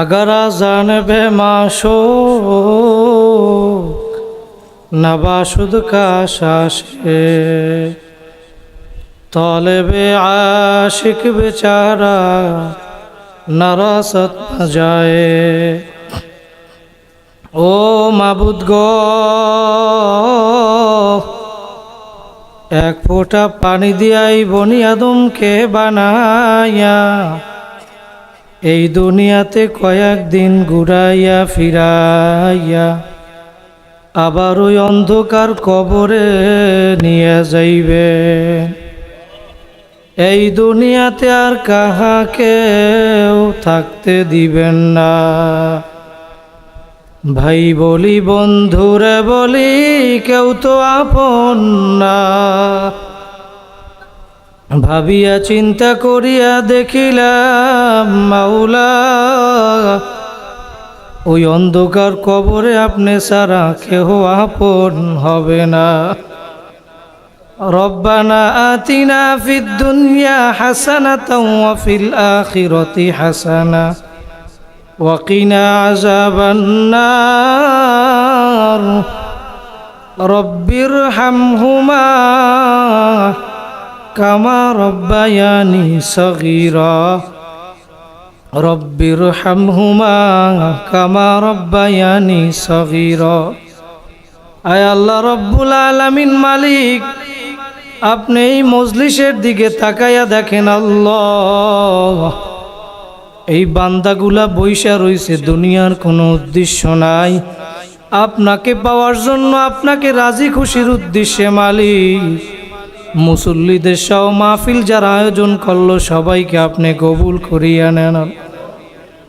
আগারা জানবে মাশো নবা শুদ কাশে তলবে আশিক বেচারা নারাসত যায়। ও মাবুদ গ, এক ফোটা পানি দিয়াই বনি আদমকে বানাইয়া এই দুনিয়াতে কয়েকদিন ঘুরাইয়া ফিরাইয়া আবার ওই অন্ধকার কবরে নিয়ে যাইবে। এই দুনিয়াতে আর কাহাকেও থাকতে দিবেন না। ভাই বলি, বন্ধুরে বলি, কেউ তো আপন না। ভাবিয়া চিন্তা করিয়া দেখিলাম, মাওলা, ওই অন্ধকার কবরে আপনি সারা কেহ আপন হবে না। রব্বানা আতিনা ফির দুনিয়া হাসানা ফিল আখিরতি হাসানা ওয়াকিনা আজাবান্নার রব্বির হামহুমা কামা রব্বায়ানি সগীরা। রব্বির হামহুমা কামা রব্বায়ানি সগীরা। আয় আল্লাহ রব্বুল আলামিন মালিক, আপনি এই মজলিসের দিকে তাকাইয়া দেখেন আল্লাহ। এই বান্দাগুলা বৈশা রয়েছে দুনিয়ার কোনো উদ্দেশ্য নাই। আপনাকে পাওয়ার জন্য আপনাকে রাজি খুশির উদ্দেশ্যে মালিক। মুসল্লিদের সহ মাহফিল যারা আয়োজন করলো সবাইকে আপনি কবুল করিয়া নেন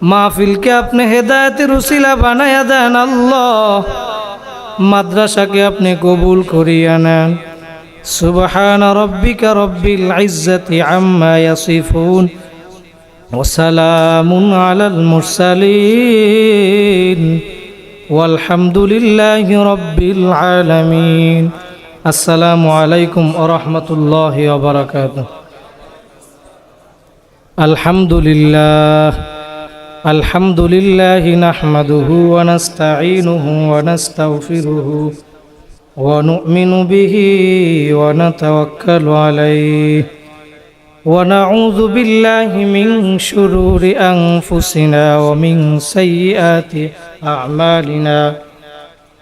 মাহফিলকে আপনি হেদায়তের উসিলা বানাইয়া দেন আল্লাহ মাদ্রাসাকে আপনি কবুল করিয়া নেন সুবহান রব্বিকা রব্বিল ইজ্জতি আম্মা ইয়াসিফুন وسلام على المرسلين والحمد لله رب العالمين السلام عليكم ورحمة الله وبركاته الحمد لله الحمد لله نحمده ونستعينه ونستغفره ونؤمن به ونتوكل عليه ونعوذ بالله من شرور أنفسنا ومن سيئات أعمالنا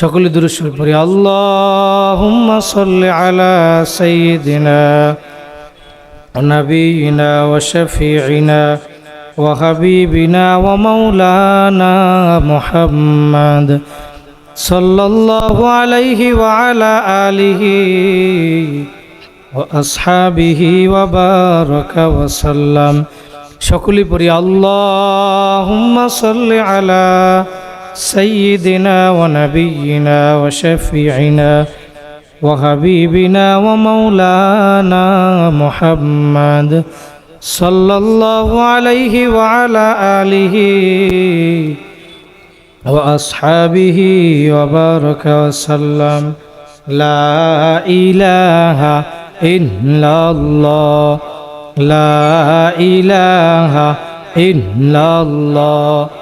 সকলে দুরুশ্বর পড়ি। আল্লাহুম্মা সাল্লি আলা সাইয়্যিদিনা নবিয়িনা ওয়া শাফিঈনা ওয়া হাবিবিনা ওয়া মাওলানা মুহাম্মদ সাল্লাল্লাহু আলাইহি ওয়া আলা আলিহি ওয়া আসহাবিহি ওয়া বারাকা ওয়া সাল্লাম। সকলে পড়ি, আল্লাহুম্মা সাল্লি আলা سيدنا ونبينا وشفيعنا وحبيبنا ومولانا محمد صلى الله عليه وعلى آله وأصحابه وبارك وسلم لا إله إلا الله لا إله إلا الله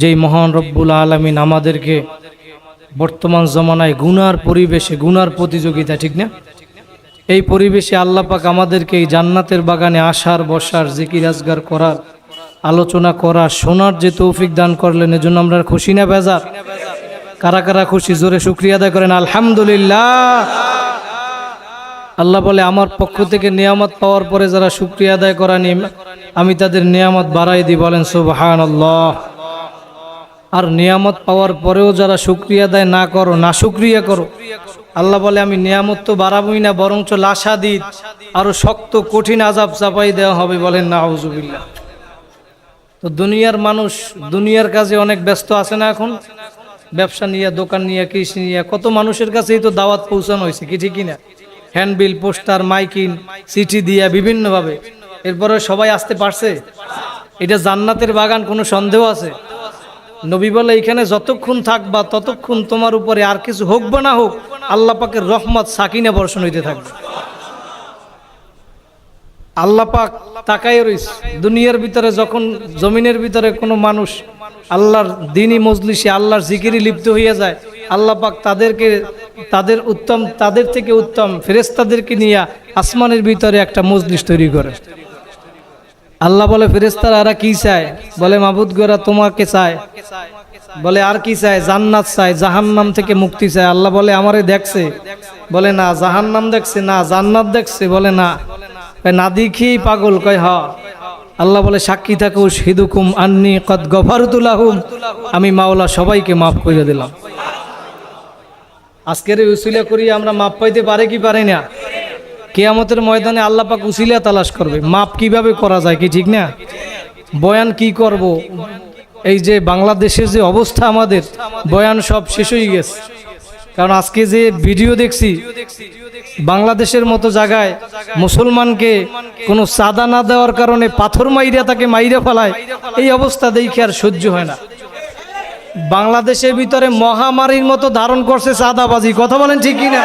যেই মহান রব্বুল আলমিন আমাদেরকে বর্তমান জমানায় গুনার পরিবেশে, গুনার প্রতিযোগিতা ঠিক না? এই পরিবেশে আল্লাহ পাক আমাদেরকে এই জান্নাতের বাগানে আসার বসার, জিকির, আজগার করার, আলোচনা করা শোনার যে তৌফিক দান করলেন, এজন্য আমরা খুশি না, বেজার? কারা কারা খুশি? জোরে শুক্রিয়া আদায় করেন, আলহামদুলিল্লাহ। আল্লাহ বলে, আমার পক্ষ থেকে নিয়ামত পাওয়ার পরে যারা শুক্রিয়া আদায় করা আমি তাদের নিয়ামত বাড়াই দিই, বলেন সুবাহান আল্লাহ আর নিয়ামত পাওয়ার পরেও যারা শুক্রিয়া আদায় না করো, না শুক্রিয়া করো। আল্লাহ বলে, আমি নিয়ামত তো বাড়াবই না, বরঞ্চ লাশা দিই আরও শক্ত, কঠিন আজাব চাপাই দেওয়া হবে বলেন না আউজুবিল্লাহ তো দুনিয়ার মানুষ, দুনিয়ার কাজে অনেক ব্যস্ত আছে না এখন? ব্যবসা নিয়ে, দোকান নিয়ে, কৃষি নিয়ে, কত মানুষের কাছেই তো দাওয়াত পৌঁছানো হয়েছে, কি ঠিকই না? হ্যান্ডবিল, পোস্টার মাইকিন চিঠি দিয়া বিভিন্নভাবে। এরপরে সবাই আসতে পারছে? এটা জান্নাতের বাগান, কোনো সন্দেহ আছে? নবী বলে, এখানে যতক্ষণ থাকবা, ততক্ষণ তোমার উপরে আর কিছু হোক বা না হোক, আল্লাহ পাকের রহমত সাকিনা বর্ষণ হইতে থাকবে। আল্লাহ পাক তাকাই রইস, দুনিয়ার ভিতরে যখন জমিনের ভিতরে কোনো মানুষ আল্লাহর দিনই মজলিসে আল্লাহর জিকিরি লিপ্ত হইয়া যায়, আল্লাহ পাক তাদেরকে, তাদের উত্তম, তাদের থেকে উত্তম ফেরেস্তাদেরকে নিয়ে আসমানের ভিতরে একটা মজলিস তৈরি করে। আল্লাহ বলে ফেরেস্তারা এরা কি চায়? বলে, মাবুদ গোরা তোমাকে চায়। বলে, আর কি চায়? জান্নাত চায়, জাহান্নাম থেকে মুক্তি চায়। আল্লাহ বলে, আমারে দেখছে। বলে, না, জাহান্নাম দেখছে, না, জান্নাত দেখছে। বলে, না। না দেখি পাগল। কয়, হ। আল্লাহ বলে, সাক্ষী থাকো হিদুকুম আন্নি কদ গফারুতুলাহুম আমি মাওলা সবাইকে মাফ করে দিলাম। আজকের উসিলা করি আমরা মাপ পাইতে পারে কি পারে না? কেয়ামতের ময়দানে আল্লাহ পাক উসিলা তালাশ করবে। মাপ কীভাবে করা যায় কি ঠিক না? বয়ান কি করব? এই যে বাংলাদেশের যে অবস্থা আমাদের, বয়ান সব শেষ হয়ে গেছে। কারণ আজকে যে ভিডিও দেখছি, বাংলাদেশের মতো জায়গায় মুসলমানকে কোনো চাঁদা না দেওয়ার কারণে পাথর মাইরা তাকে মাইরা ফেলায়, এই অবস্থা দেখে আর সহ্য হয় না। বাংলাদেশের ভিতরে মহামারীর মতো ধারণ করছে চাঁদাবাজি, কথা বলেন ঠিক কিনা?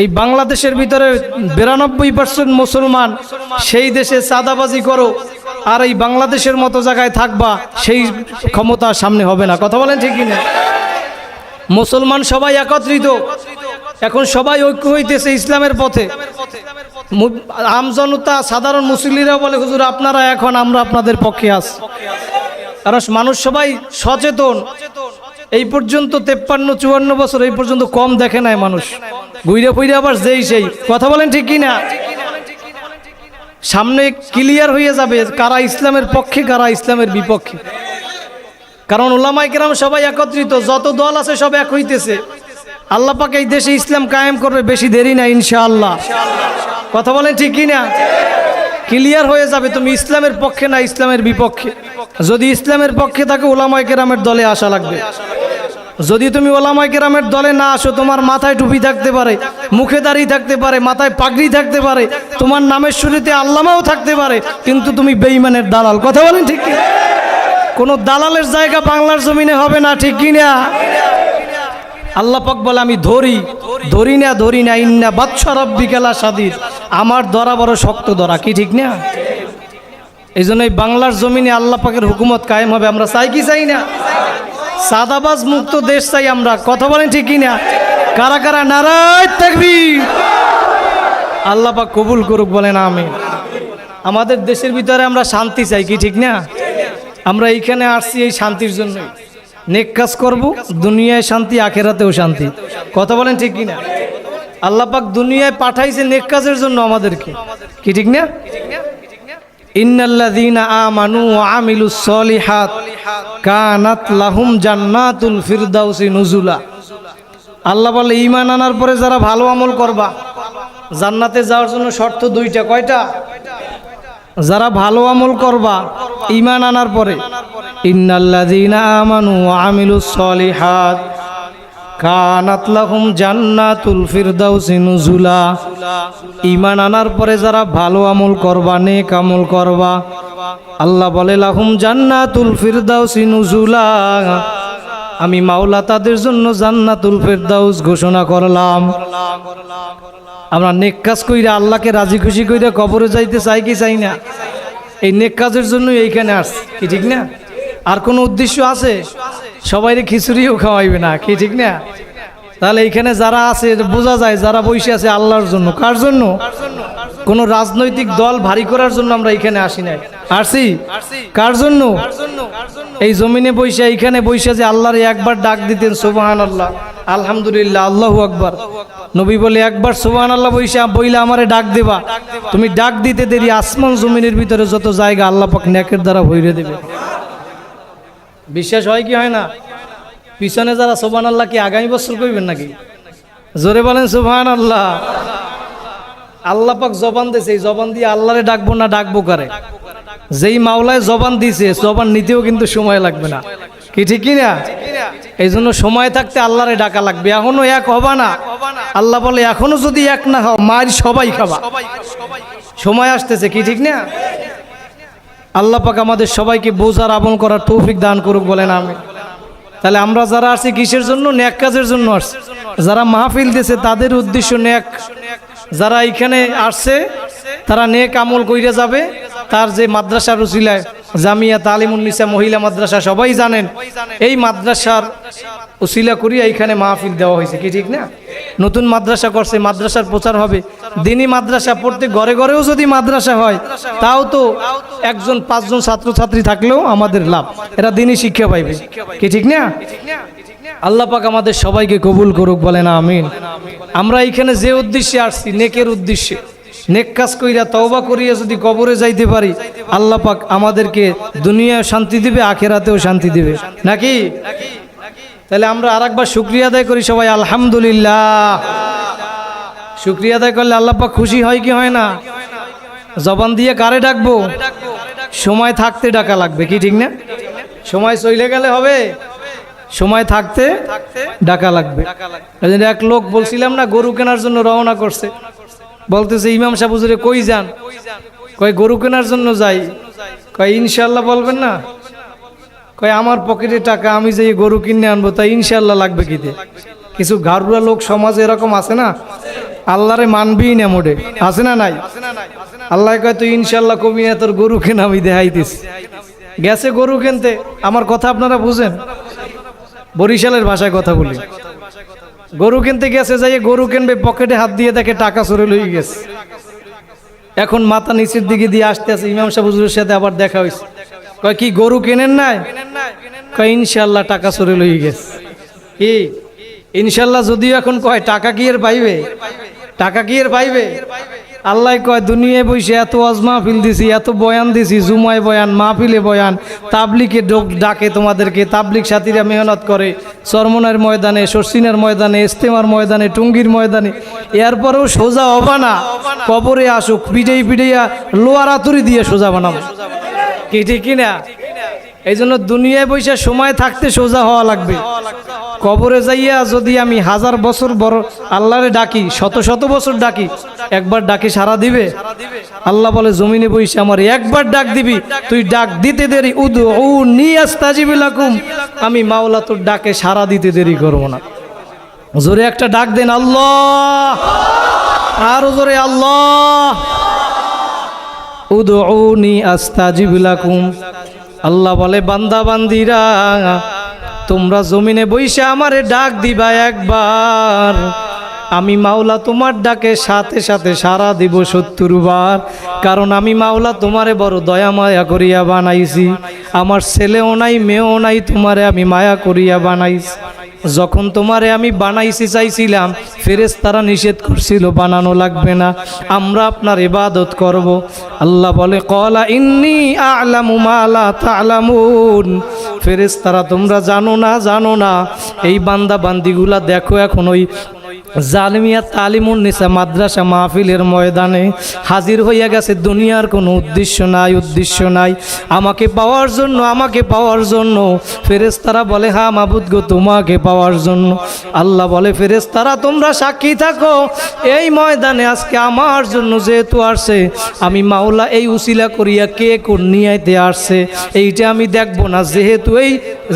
এই বাংলাদেশের ভিতরে বিরানব্বই পার্সেন্ট মুসলমান সেই দেশে চাঁদাবাজি করো, আর এই বাংলাদেশের মতো জায়গায় থাকবা, সেই ক্ষমতা সামনে হবে না। কথা বলেন ঠিক কিনা? মুসলমান সবাই একত্রিত। এখন সবাই ঐক্য হইতেছে ইসলামের পথে। আমজনতা সাধারণ মুসলিরা বলে, হুজুর, আপনারা এখন, আমরা আপনাদের পক্ষে আছি। কারণ মানুষ সবাই সচেতন। এই পর্যন্ত তেপ্পান্ন, চুয়ান্ন বছর, এই পর্যন্ত কম দেখে নাই মানুষ। ঘুরে ফুইরে আবার যেই সেই। কথা বলেন ঠিক কি না সামনে ক্লিয়ার হয়ে যাবে কারা ইসলামের পক্ষে, কারা ইসলামের বিপক্ষে। কারণ ওলামাই কেরাম সবাই একত্রিত, যত দল আছে সব এক হইতেছে। আল্লাহ পাকে এই দেশে ইসলাম কায়েম করবে বেশি দেরি না, ইনশাআল্লাহ। কথা বলেন ঠিক কি না ক্লিয়ার হয়ে যাবে তুমি ইসলামের পক্ষে না ইসলামের বিপক্ষে। যদি ইসলামের পক্ষে থাকে ওলামাই কেরামের দলে আসা লাগবে। যদি তুমি ওলামাই কেরামের দলে না আসো, তোমার মাথায় টুপি থাকতে পারে, মুখে দাঁড়িয়ে থাকতে পারে, মাথায় পাগড়ি থাকতে পারে, তোমার নামের শুরুতে আল্লামাও থাকতে পারে, কিন্তু তুমি বেইমানের দালাল। কথা বলেন ঠিক কোনো? দালালের জায়গা বাংলার জমিনে হবে না, ঠিক কি না আল্লাহ পাক বলে, আমি ধরি ধরি না ধরি না, ইন্না বাচ্চা রব্বি খেলা সাদির আমার ধরা বড় শক্ত ধরা, কি ঠিক না? এই জন্য বাংলার জমিনে আল্লাহ পাকের হুকুমত কায়েম হবে, আমরা চাই কি চাই না? সাদাবাজ মুক্ত দেশ চাই আমরা। কথা বলেন ঠিক কি না কারা কারা? নারায় থাকবি আল্লাপা কবুল করুক, বলেন আমি আমাদের দেশের ভিতরে আমরা শান্তি চাই, কি ঠিক না? আমরা এইখানে আসছি এই শান্তির জন্য। নেক কাজ করব, দুনিয়ায় শান্তি, আখেরাতেও শান্তি। কথা বলেন ঠিক কিনা? আল্লাপাক দুনিয়ায় পাঠাইছে নেক কাজের জন্য আমাদেরকে। কি ঠিক না? ইন্নাল্লাযীনা আমানু আমিলুস সলিহাত। কানাত লাহুম জান্নাতুল ফিরদাউসি নুজুলা। আল্লাহ বলে, ঈমান আনার পরে যারা ভালো আমল করবা, জান্নাতে যাওয়ার জন্য শর্ত দুইটা, কয়টা? যারা ভালো আমল করবা, ঈমান আনার পরে। ইন্নাল্লাযীনা আমানু ওয়া আমিলুস সলিহাত, কানাত লাহুম জান্নাতুল ফিরদাউসি নুজুলা। ঈমান আনার পরে যারা ভালো আমল করবা, নেক আমল করবা আল্লাহ বলে, লাহুম জান্নাতুল ফিরদাউসি নুজুলা। আমি মাওলা তাদের জন্য জান্নাতুল ফিরদাউস ঘোষণা করলাম। আমরা নেক কাজ কইরা আল্লাহকে রাজি খুশি কইরা কবরে যাইতে চাই কি চাই না? এই নেক কাজের জন্য এইখানে আসছি, কি ঠিক না? আর কোনো উদ্দেশ্য আছে? সবাইরে খিচুড়িও খাওয়াইবে না, কি ঠিক না? তাহলে এইখানে যারা আছে, বোঝা যায় যারা বসে আছে আল্লাহর জন্য। কার জন্য? কোন রাজনৈতিক দল ভারী করার জন্য আমরা এখানে আসি নাই। আসি কার জন্য? এই জমিনে বৈশা, এইখানে বৈশা যে আল্লাহর একবার ডাক দিতেন সুবাহান আল্লাহ আলহামদুলিল্লাহ, আল্লাহু আকবার। নবী বলে, একবার সুবাহান আল্লাহ বৈশা, বইলে আমারে ডাক দেবা। তুমি ডাক দিতে দেরি, আসমান জমিনের ভিতরে যত জায়গা আল্লাহ পাক নেকের দ্বারা ভইরে দেবে। বিশ্বাস হয় কি হয় না? পিছনে যারা সোবান আল্লাহ কি আগামী বছর করবেন নাকি? জোরে বলেন সুবহান আল্লাহ আল্লাহ পাক জবান দিয়েছে, এই জবান দিয়ে আল্লাহরে ডাকবো না, ডাকবো কারে? যেই মাওলায় জবান দিছে, জবান নিতেও কিন্তু সময় লাগবে না। কি ঠিক কি না? এই জন্য সময় থাকতে আল্লাহরে ডাকা লাগবে। এখনও এক হবা না। আল্লাহ বলে, এখনও যদি এক না হও মার সবাই খাবা। সময় আসতেছে, কি ঠিক না? আল্লাহ পাক আমাদের সবাইকে বোঝার, আমল করার তৌফিক দান করুক বলেন আমি তাহলে আমরা যারা আসছি কিসের জন্য? ন্যাক কাজের জন্য আসছি। যারা মাহফিল দিয়েছে তাদের উদ্দেশ্য ন্যাক যারা এখানে আসছে, তারা নেক আমল কইরা যাবে। তার যে মাদ্রাসার উসিলায় জামিয়া তালিমুন্নিসা মহিলা মাদ্রাসা, সবাই জানেন, এই মাদ্রাসার উসিলা করি এইখানে মাহফিল দেওয়া হয়েছে, কি ঠিক না? নতুন মাদ্রাসা করছে, মাদ্রাসার প্রচার হবে। দিনই মাদ্রাসা পড়তে ঘরে ঘরেও যদি মাদ্রাসা হয়, তাও তো একজন, পাঁচজন ছাত্রছাত্রী থাকলেও আমাদের লাভ। এরা দিনই শিক্ষা পাইবে, কি ঠিক না? আল্লাহ পাক আমাদের সবাইকে কবুল করুক, বলেন আমিন। আমরা এখানে যে উদ্দেশ্যে আসছি, নেকের উদ্দেশ্যে। নেক কাজ কইরা তওবা করিয়া যদি কবরে যাইতে পারি, আল্লাহ পাক আমাদেরকে দুনিয়ায় শান্তি দিবে, আখেরাতেও শান্তি দিবে। নাকি? তাহলে আমরা আরেকবার শুক্রিয়া আদায় করি সবাই, আলহামদুলিল্লাহ। শুক্রিয়া আদায় করলে আল্লাহ পাক খুশি হয় কি হয় না? জবান দিয়ে কারে ডাকবো? সময় থাকতে ডাকা লাগবে, কি ঠিক না? সময় চলে গেলে হবে, সময় থাকতে ডাকা লাগবে। এক লোক বলছিলাম না, গরু কেনার জন্য রওনা করছে। বলতেছে, ইমাম সাহেব হুজুরে কই যান? কয়, গরু কেনার জন্য যাই। কয় ইনশাল্লাহ বলবেন না? কয়, আমার পকেটে টাকা, আমি যে গরু কিনে আনব তাই ইনশাল্লাহ লাগবে কিতে? কিছু গারুরা লোক সমাজে এরকম আছে না? আল্লাহরে মানবি না মোড়ে। আছে না নাই? আল্লাহ কয়, তুই ইনশাল্লাহ কবি না তোর গরু কেনা আমি দেখাইতিস। গেছে গরু কিনতে। আমার কথা আপনারা বুঝেন? বরিশালের ভাষায় কথা বলি। গরু কিনতে গেছে যাই গরু কিনবে, পকেটে হাত দিয়ে দেখে টাকা চুরি লই গেছে। এখন মাথা নিচের দিকে দিয়ে আসতে আছে, ইমাম সাহেব হুজুরের সাথে আবার দেখা হয়েছে। কয়, কি গরু কেনেন নাই? কয় ইনশাল্লাহ টাকা চুরি লই গেছে। কি? ইনশাল্লাহ যদিও এখন কয়, টাকা কি এর পাইবে? টাকা কি এর পাইবে? আল্লাহ কয়, দুনিয়ায় বসে এত ওয়াজ মাহফিল দিছি, এত বয়ান দিছি, জুমায় বয়ান, মাহফিলে বয়ান তাবলিকে ডোক- ডাকে তোমাদেরকে তাবলিক সাথীরা মেহনত করে, চরমনের ময়দানে শর্ষিনের ময়দানে, ইস্তেমার ময়দানে, টুঙ্গির ময়দানে, এরপরেও সোজা অবানা, কবরে আসুক, পিঠেই পিঠেইয়া লোয়ার আতুরি দিয়ে সোজা বানাবো। কি কিনা এই জন্য দুনিয়ায় বসে সময় থাকতে সোজা হওয়া লাগবে। কবরে যাইয়া যদি আমি হাজার বছর বড় আল্লাহরে ডাকি, শত শত বছর ডাকি, একবার ডাকে সারা দিবে? আল্লাহ বলে, জমিনে বইসে আমার একবার ডাক দিবি, তুই ডাক দিতে দেরি উদ ও নিয়াস্তাজিবিলাকুম আমি মাওলা তোর ডাকে সারা দিতে দেরি করব না। জোরে একটা ডাক দেন, আল্লাহ! আরও জোরে, আল্লাহ! উদউনি আস্তাজিব লাকুম। আল্লাহ বলে, বান্দা, বান্দিরা, তোমরা জমিনে বইসে আমারে ডাক দিবা একবার। আমি মাওলা তোমার ডাকে সাথে সাথে সারা দিব সত্তর বার। কারণ আমি মাওলা তোমারে বড় দয়া মায়া করিয়া বানাইছি। আমার ছেলেও নাই, মেয়েও নাই, তোমারে আমি মায়া করিয়া বানাইছি। যখন তোমারে আমি বানাইছি চাইছিলাম ফেরেস তারা নিষেধ করছিল, বানানো লাগবে না। আমরা আপনার ইবাদত করব। আল্লাহ বলে, কলা ইন্নি আলামু মালা তালামুন। ফেরেস তারা তোমরা জানো না জানো না। এই বান্দা বান্দিগুলা দেখো এখন ওই জালমিয়া তালিমুন নিসা মাদ্রাসা মাহফিলের ময়দানে হাজির হইয়া গেছে। দুনিয়ার কোনো উদ্দেশ্য নাই উদ্দেশ্য নাই। আমাকে পাওয়ার জন্য, আমাকে পাওয়ার জন্য। ফেরেস্তারা বলে, হা মাবুদ গো, তোমাকে পাওয়ার জন্য। আল্লাহ বলে ফেরেস্তারা তোমরা সাক্ষী থাকো। এই ময়দানে আজকে আমার জন্য যেহেতু আসছে, আমি মাওলা এই উসিলা করিয়া কে কোন নিয়াইতে আসছে, এইটা আমি দেখব না। যেহেতু এই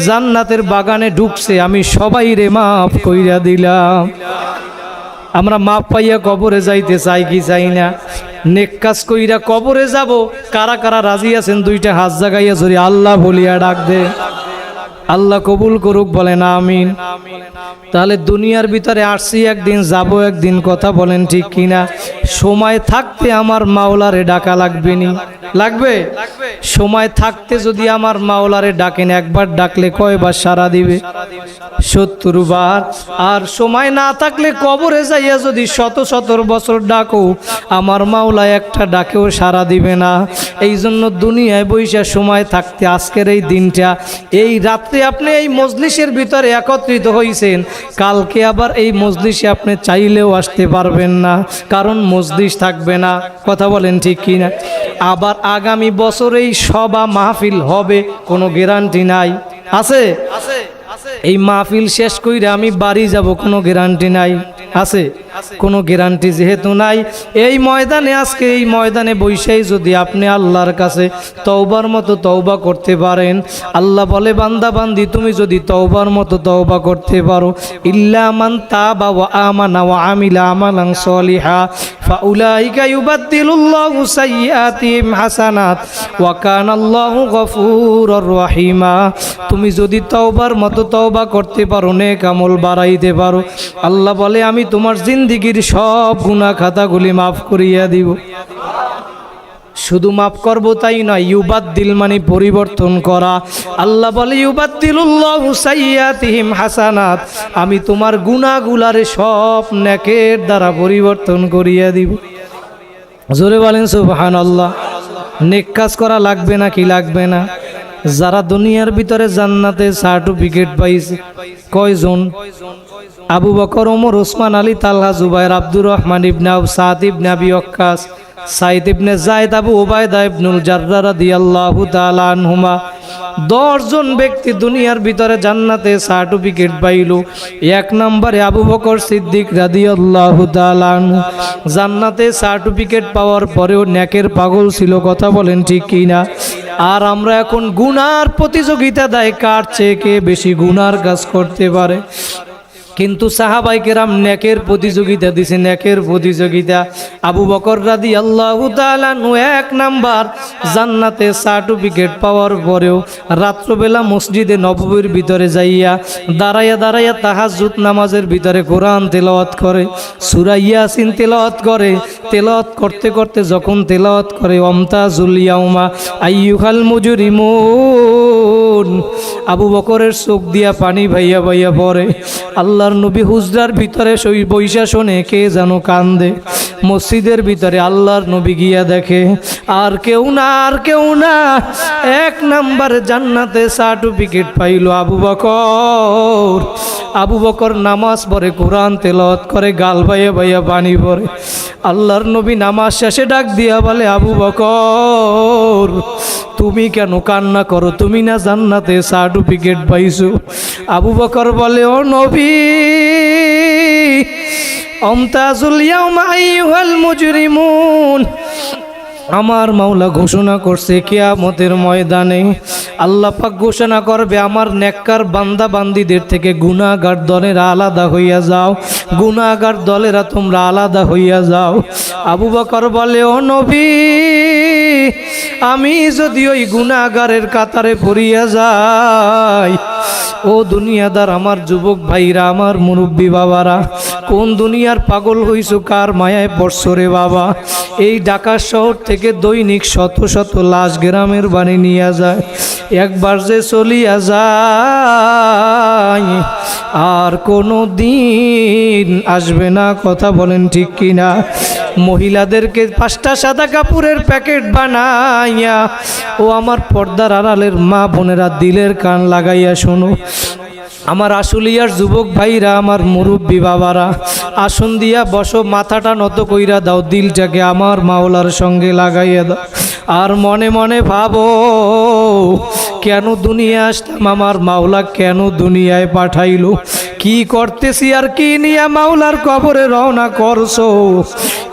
জান্নাতের বাগানে ঢুকছে, আমি সবাই রে মাফ কইরা দিলাম। আমরা মাপ পাইয়া কবরে যাইতে চাই কি চাই না? নেক কাজ কইরা কবরে যাব, কারা কারা রাজি আছেন দুইটা হাত জাগাইয়া ধরি আল্লাহ বলিয়া ডাক দে আল্লাহ কবুল করুক বলেন আমিন। তাহলে দুনিয়ার ভিতরে আসছি, একদিন যাব, একদিন কথা বলেন ঠিক কিনা? সময় থাকতে আমার মাওলারে ডাকা লাগবে নি। লাগবে? সময় থাকতে যদি আমার মাওলারে ডাকেন, একবার ডাকলে কয়বার সারা দিবে? সত্তর বার। আর সময় না থাকলে কবরে যাইয়া যদি শত শতর বছর ডাকো, আমার মাওলা একটা ডাকেও সারা দিবে না। এই জন্য দুনিয়ায় বৈশা সময় থাকতে আজকের এই দিনটা, এই রাত্রে আপনি এই মজলিসের ভিতরে একত্রিত হয়েছেন কালকে আবার এই মজলিসে আপনি চাইলেও আসতে পারবেন না কারণ মজলিস থাকবে না। কথা বলেন ঠিক কি না আবার আগামী বছর এই সভা মাহফিল হবে কোনো গ্যারান্টি নাই। আছে? এই মাহফিল শেষ কইরা আমি বাড়ি যাব কোনো গ্যারান্টি নাই। আছে? কোনো গ্যারান্টি যেহেতু নাই, এই ময়দানে, আজকে এই ময়দানে বৈশাই যদি আপনি আল্লাহর কাছে তওবার মতো তওবা করতে পারেন, আল্লাহ বলে, বান্দা, বান্দি, তুমি যদি তওবার মতো তওবা করতে পারো, ইল্লা মান তাবা ওয়া আমানা ওয়া আমিলা আমালান সলিহা, ফাউলাইকা ইউবাদদিলুল্লাহু সাইয়্যাতিহিম হাসানাত ওয়া কানাল্লাহু গফুরুর রহিমা। তুমি যদি তওবার মতো তওবা করতে পারো, নেক আমল বাড়াইতে পারো। আল্লাহ বলে, আমি তোমার জিন্দিগির সব গুনাহ খাতাগুলি মাফ করিয়া দিব। শুধু মাফ করব তাই নয় ইউবাদ দিল মানে পরিবর্তন করা। আল্লাহ বলে, ইউবাদ্দিলুল্লাহ হুসাইয়াতিহিম হাসানাত। আমি তোমার গুনাগুলারে সব নেকের দ্বারা পরিবর্তন করিয়া দিব। জোরে বলেন সুবহান আল্লাহ নেক কাজ করা লাগবে না কি লাগবে না? যারা দুনিয়ার ভিতরে জান্নাতে সার্টিফিকেট পাইছে, কয়জন? আবু বকর, ওমর, ওসমান, আলী তাল্লা জুবাইর, আব্দুর রহমান ইবনে আব সাদ ইবনাবি ওয়াক্কাস সাইদ ইবনে জায়েদ আবু ওবায়দা ইবনুল জাররা রাদিয়াল্লাহু তাআলা আনহুমা। দশজন ব্যক্তি দুনিয়ার ভিতরে জান্নাতে সার্টিফিকেট পাইল। এক নম্বরে আবু বকর সিদ্দিক রাদিয়াল্লাহু তাআলা আনহু। জান্নাতে সার্টিফিকেট পাওয়ার পরেও নেকের পাগল ছিল, কথা বলেন ঠিক কি না আর আমরা এখন গুনার প্রতিযোগিতা দেয় কার চেয়ে কে বেশি গুনার কাজ করতে পারে? কিন্তু সাহাবাই কেরাম নেকের প্রতিযোগিতা দিছে, নেকের প্রতিযোগিতা। আবু বকর রাদি আল্লাহ তালানু এক নাম্বার জান্নাতে সার্টিফিকেট পাওয়ার পরেও রাত্রবেলা মসজিদে নববীর ভিতরে যাইয়া দাঁড়াইয়া দাঁড়াইয়া তাহাজুত নামাজের ভিতরে কোরআন তেলাওয়াত করে, সুরা ইয়াসিন তেলাওয়াত করে। তেলাওয়াত করতে করতে যখন তেলাওয়াত করে, অমতাজুল ইয়াউমা আইয়ুহাল মুজরিমুন। আবু বকরের চোখ দিয়া পানি ভাইয়া ভাইয়া পড়ে। আল্লাহর নবী হুজরার ভিতরে সই বৈশা শোনে, কে যেন কান্দে। মসজিদের ভিতরে আল্লাহর নবী গিয়া দেখে, আর কেউ না, আর কেউ না। এক নাম্বারে জান্নাতে সার্টিফিকেট পাইল আবু বকর। আবু বকর নামাজ পড়ে, কোরআন তেলত করে, গাল ভাইয়া ভাইয়া পানি পড়ে আল্লাহর নবী নামাজ শেষে ডাক দিয়া বলে, আবু বকর, তুমি কেন কান্না করো? তুমি না জান্নাতে সার্টিফিকেট পাইছো? আবু বকর বলে, ও নবী অমতাজুল আইয়ুহাল মুজরিমুন। আমার মাওলা ঘোষণা করছে কিয়ামতের ময়দানে। আল্লাহ পাক ঘোষণা করবে, আমার নেককার বান্দা বান্দিদের থেকে গুনাহগার দলেরা আলাদা হইয়া যাও। গুনাহগার দলেরা তোমরা আলাদা হইয়া যাও। আবু বকর বলে, ও নবী আমি যদি ওই গুণাগারের কাতারে পড়িয়া যাই, ও দুনিয়াদার আমার যুবক ভাইরা, আমার মুরব্বী বাবারা, কোন দুনিয়ার পাগল হইছো, কার মায়ায় বর্ষরে বাবা? এই ঢাকা শহর থেকে দৈনিক শত শত লাশ গ্রামের বাড়ি নিয়ে যায়, একবার যে চলিয়া যায়, আর কোনো দিন আসবে না, কথা বলেন ঠিক কিনা? মহিলাদেরকে পাঁচটা সাদা কাপড়ের প্যাকেট বানাইয়া, ও আমার পর্দার আড়ালের মা বোনেরা দিলের কান লাগাইয়া শোনো। আমার আশুলিয়ার যুবক ভাইরা, আমার মুরব্বী বাবারা, আসন দিয়া বসো, মাথাটা নত কইরা দাও, দিলটাকে আমার মাওলার সঙ্গে লাগাইয়া দাও। আর মনে মনে ভাবো, কেন দুনিয়া আসলাম, আমার মাওলা কেন দুনিয়ায় পাঠাইলো? কি করতেছি আর কি নিয়ে মাওলার কবরে রওনা করছ?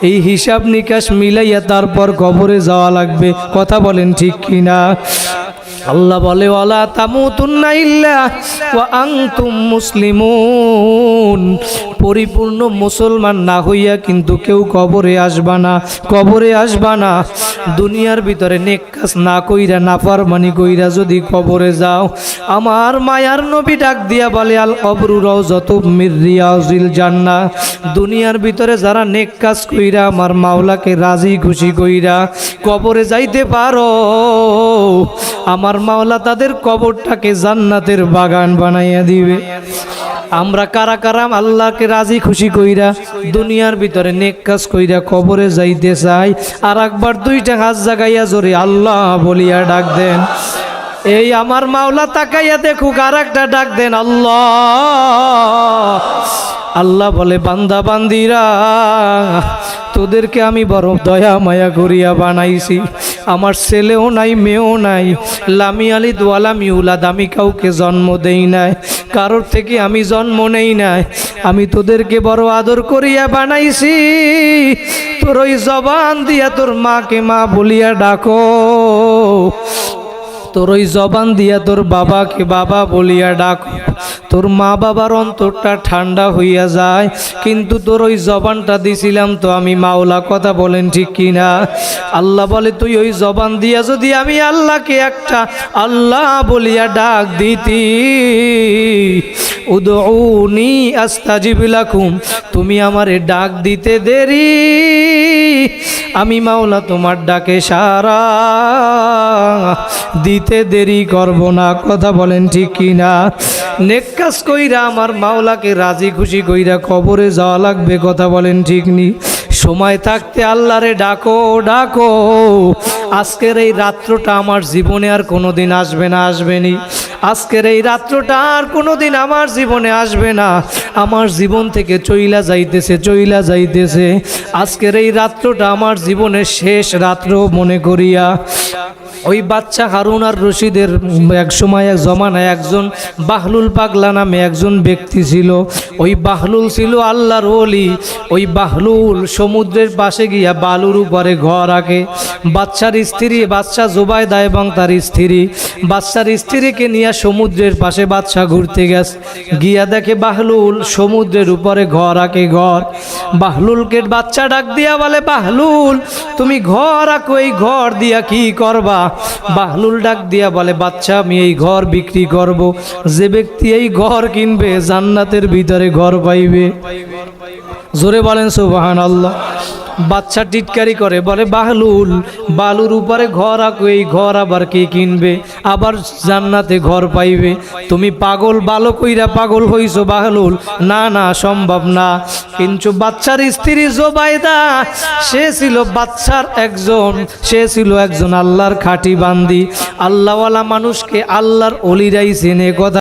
এই হিসাব নিকাশ মিলাইয়া তারপর কবরে যাওয়া লাগবে। কথা বলেন ঠিক কিনা? আল্লাহ বলে, ওয়ালা তামুতুন্না ইল্লা ওয়া আনতুম মুসলিমুন। পরিপূর্ণ মুসলমান না হইয়া কিন্তু কেউ কবরে আসবা না, কবরে আসবা না। দুনিয়ার ভিতরে নেক কাজ না কইরা, নাফরমানি কইরা যদি কবরে যাও, আমার মায়ার নবী ডাক দিয়া বলে, আল কবরু রওজাত মির রিয়াজিল জান্নাহ। দুনিয়ার ভিতরে যারা নেক কাজ কইরা, আমার মাওলাকে রাজি খুশি কইরা কবরে যাইতে পারো। আমার মাওলা তাদের কবরটাকে জান্নাতের বাগান বানাইয়া দিবে। আমরা কারা কারাম আল্লাহকে রাজি খুশি কইরা দুনিয়ার ভিতরে নেক কাজ কইরা কবরে যাইতে চাই, আর একবার দুইটা হাত জাগাইয়া জোরে আল্লাহ বলিয়া ডাক দেন। এই আমার মাওলা তাকাইয়া দেখুক আর একটা ডাক দেন, আল্লাহ। আল্লাহ বলে, বান্দা, বান্দিরা, তোদেরকে আমি বড় দয়া, মায়া করিয়া বানাইছি। আমার ছেলেও নাই, মেয়েও নাই। লামি আলি দোয়ালা মিউলাদ আমি কাউকে জন্ম দেই নাই। কারোর থেকে আমি জন্ম নেই নাই। আমি তোদেরকে বড় আদর করিয়া বানাইছি। তোর ওই জবান দিয়া তোর মাকে মা বলিয়া ডাকো। তোর ওই জবান দিয়া তোর বাবাকে বাবা বলিয়া ডাক। তোর মা বাবার অন্তরটা ঠান্ডা হইয়া যায়, কিন্তু তোর ওই জবানটা দিছিলাম তো আমি মাওলা কথা বলেন ঠিক কিনা? আল্লাহ বলে, তুই ওই জবান দিয়া যদি আমি আল্লাহকে একটা আল্লাহ বলিয়া ডাক দিতি উদৌনি আস্তাজিব লাকুম, তুমি আমারে ডাক দিতে দেরি। আমি মাওলা তোমার ডাকে সারা। দিতে দেরি করব না, কথা বলেন ঠিক কিনা? নেক কাজ কইরা আমার মাওলাকে রাজি খুশি কইরা কবরে যাওয়া লাগবে, কথা বলেন ঠিক নি? সময় থাকতে আল্লাহরে ডাকো ডাকো। আজকের এই রাত্রটা আমার জীবনে আর কোনোদিন আসবে না আসবেনি আজকের এই রাত্রটা আর কোনোদিন আমার জীবনে আসবে না। আমার জীবন থেকে চইলা যাইতেছে চইলা যাইতেছে। আজকের এই রাত্রটা আমার জীবনের শেষ রাত্র মনে করিয়া। ওই বাচ্চা হারুন আর রশিদের এক সময় এক জমানায় একজন বাহলুল পাগলা নামে একজন ব্যক্তি ছিল। ওই বাহলুল ছিল আল্লাহর ওলি। ওই বাহলুল সমুদ্রের পাশে গিয়া বালুর উপরে ঘর আঁকে। বাচ্চার স্ত্রী, বাচ্চা জোবায়দা এবং তার স্ত্রী। বাচ্চার স্ত্রীকে নিয়ে সমুদ্রের পাশে বাচ্চা ঘুরতে গেছে। গিয়া দেখে বাহলুল সমুদ্রের উপরে ঘর আঁকে, ঘর। বাহলুলকে বাচ্চা ডাক দিয়া বলে, বাহলুল, তুমি ঘর আঁকো, এই ঘর দিয়া কি করবা? বাহলুল ডাক দিয়া বলে, বাচ্চা, আমি এই ঘর বিক্রি করব। যে ব্যক্তি এই ঘর কিনবে, জান্নাতের ভিতরে ঘর পাইবে। জোরে বলেন সুবাহান আল্লাহ বাচ্চা টিটকারি করে, বলে, বাহলুল, বালুর উপরে ঘর আঁকো, এই ঘর আবার কে কিনবে? আবার জান্নাতে ঘর পাইবে। তুমি পাগল বালো কইরা পাগল হইছো, বাহলুল। না না, সম্ভব না। কিন্তু বাচ্চার স্ত্রী জোবাইদা সে ছিল বাচ্চার একজন, সে ছিল একজন আল্লাহর খাঁটি বান্দি। আল্লাহওয়ালা মানুষকে আল্লাহর অলিরাই চেনে, কথা